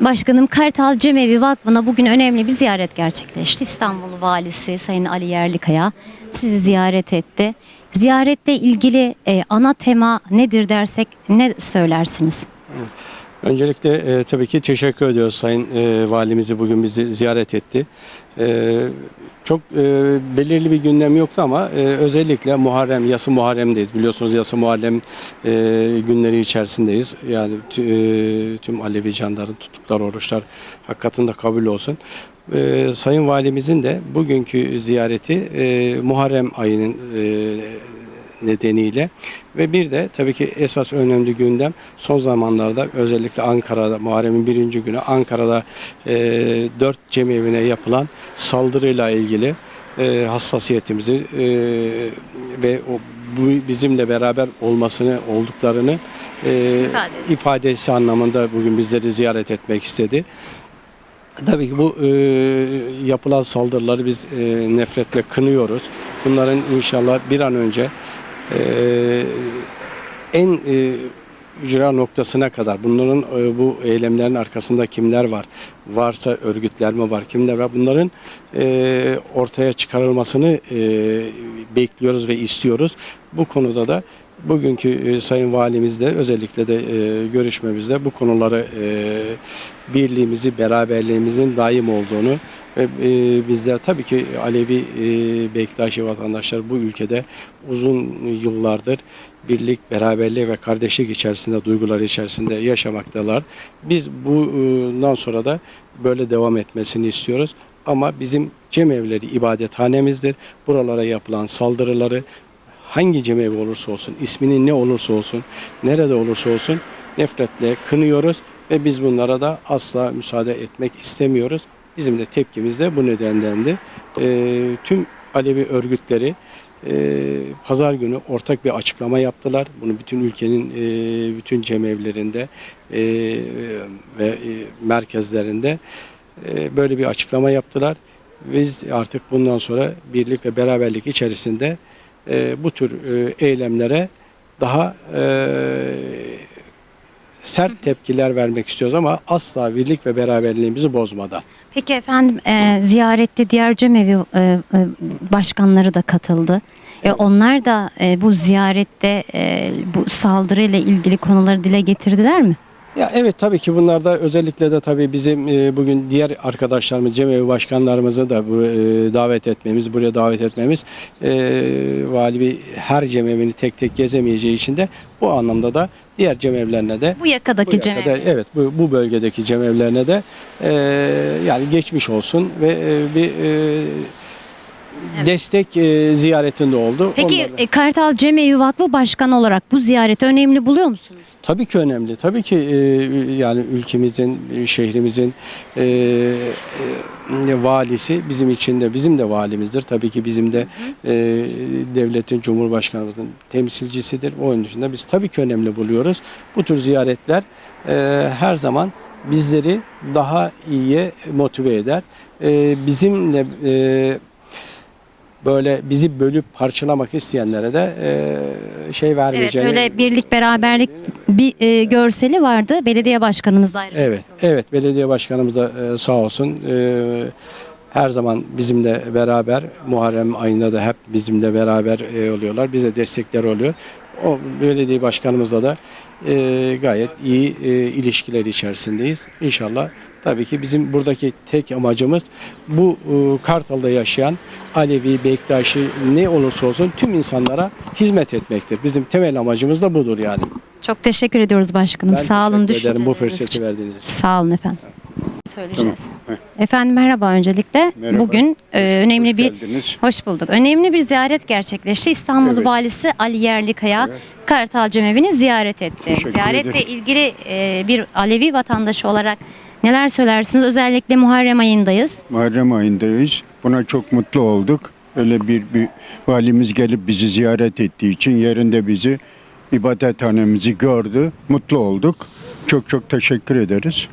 Başkanım Kartal Cemevi Vakfı'na bugün önemli bir ziyaret gerçekleşti. İstanbul Valisi Sayın Ali Yerlikaya sizi ziyaret etti. Ziyaretle ilgili e, ana tema nedir dersek ne söylersiniz? Öncelikle e, tabii ki teşekkür ediyoruz Sayın e, Valimizi bugün bizi ziyaret etti. E, çok e, belirli bir gündem yoktu ama e, özellikle Muharrem, Yası Muharrem'deyiz. Biliyorsunuz Yası Muharrem e, günleri içerisindeyiz. Yani tü- e, tüm Alevi canların tuttukları oruçlar hakikatinde kabul olsun. E, Sayın Valimizin de bugünkü ziyareti e, Muharrem ayının e, nedeniyle ve bir de tabii ki esas önemli gündem son zamanlarda özellikle Ankara'da Muharrem'in birinci günü Ankara'da e, dört cemevine yapılan saldırıyla ilgili e, hassasiyetimizi e, ve o bu bizimle beraber olmasını olduklarını e, İfade. ifadesi anlamında bugün bizleri ziyaret etmek istedi. Tabii ki bu e, yapılan saldırıları biz e, nefretle kınıyoruz. Bunların inşallah bir an önce en e, ücra noktasına kadar bunların e, bu eylemlerin arkasında kimler var? Varsa örgütler mi var? Kimler var? Bunların e, ortaya çıkarılmasını e, bekliyoruz ve istiyoruz. Bu konuda da bugünkü e, Sayın Valimizle özellikle de e, görüşmemizde bu konuları e, birliğimizi, beraberliğimizin daim olduğunu ve bizler tabii ki Alevi e, Bektaşi vatandaşlar bu ülkede uzun yıllardır birlik, beraberlik ve kardeşlik içerisinde, duygular içerisinde yaşamaktalar. Biz bundan sonra da böyle devam etmesini istiyoruz. Ama bizim cemevleri ibadethanemizdir. Buralara yapılan saldırıları hangi cemevi olursa olsun, isminin ne olursa olsun, nerede olursa olsun nefretle kınıyoruz ve biz bunlara da asla müsaade etmek istemiyoruz. Bizim de tepkimiz de bu nedendendi. Ee, tüm Alevi örgütleri e, pazar günü ortak bir açıklama yaptılar. Bunu bütün ülkenin e, bütün cemevlerinde e, ve e, merkezlerinde e, böyle bir açıklama yaptılar. Biz artık bundan sonra birlik ve beraberlik içerisinde e, bu tür e, eylemlere daha e, sert tepkiler vermek istiyoruz ama asla birlik ve beraberliğimizi bozmadan. Peki efendim e, ziyarette diğer cemevi e, e, başkanları da katıldı. E, onlar da e, bu ziyarette e, bu saldırıyla ilgili konuları dile getirdiler mi? Ya evet tabii ki bunlarda özellikle de tabii bizim e, bugün diğer arkadaşlarımız, cemevi başkanlarımızı da bu, e, davet etmemiz, buraya davet etmemiz e, vali bir her cemevini tek tek gezemeyeceği için de bu anlamda da diğer cemevlerine de Bu yakadaki bu yakada- cemevi. evet bu, bu bölgedeki cemevlerine de e, yani geçmiş olsun ve e, bir e, destek e, ziyaretinde oldu. Peki Onlarla- e, Kartal Cemevi Vakfı Başkanı olarak bu ziyareti önemli buluyor musunuz? Tabii ki önemli. Tabii ki e, yani ülkemizin, e, şehrimizin e, e, valisi bizim için de bizim de valimizdir. Tabii ki bizim de e, devletin, cumhurbaşkanımızın temsilcisidir. Onun dışında biz tabii ki önemli buluyoruz. Bu tür ziyaretler e, her zaman bizleri daha iyiye motive eder. E, bizimle e, böyle bizi bölüp parçalamak isteyenlere de e, şey Evet vermeyeceğini öyle birlik beraberlik bir e, görseli vardı. Belediye başkanımız da ayrıca. Evet, evet. Belediye başkanımız da e, sağ olsun e, her zaman bizimle beraber Muharrem ayında da hep bizimle beraber e, oluyorlar. Bize destekler oluyor. O belediye başkanımızla da e, gayet iyi e, ilişkiler içerisindeyiz. İnşallah tabii ki bizim buradaki tek amacımız bu e, Kartal'da yaşayan Alevi, Bektaşi ne olursa olsun tüm insanlara hizmet etmektir. Bizim temel amacımız da budur yani. Çok teşekkür ediyoruz başkanım. Ben Sağ olun teşekkür ederim bu fırsatı için. verdiğiniz için. Sağ olun efendim. Söyleyeceğiz. Tamam, Efendim merhaba öncelikle. Merhaba. Bugün e, önemli Hoş bir geldiniz. hoş bulduk. Önemli bir ziyaret gerçekleşti. İstanbul Evet. Valisi Ali Yerlikaya Evet. Kartal Cemevi'ni ziyaret etti. Teşekkür Ziyaretle ederim. ilgili e, bir Alevi vatandaşı olarak neler söylersiniz? Özellikle Muharrem ayındayız. Muharrem ayındayız. Buna çok mutlu olduk. Öyle bir, bir valimiz gelip bizi ziyaret ettiği için yerinde bizi ibadethanemizi gördü. Mutlu olduk. Çok çok teşekkür ederiz.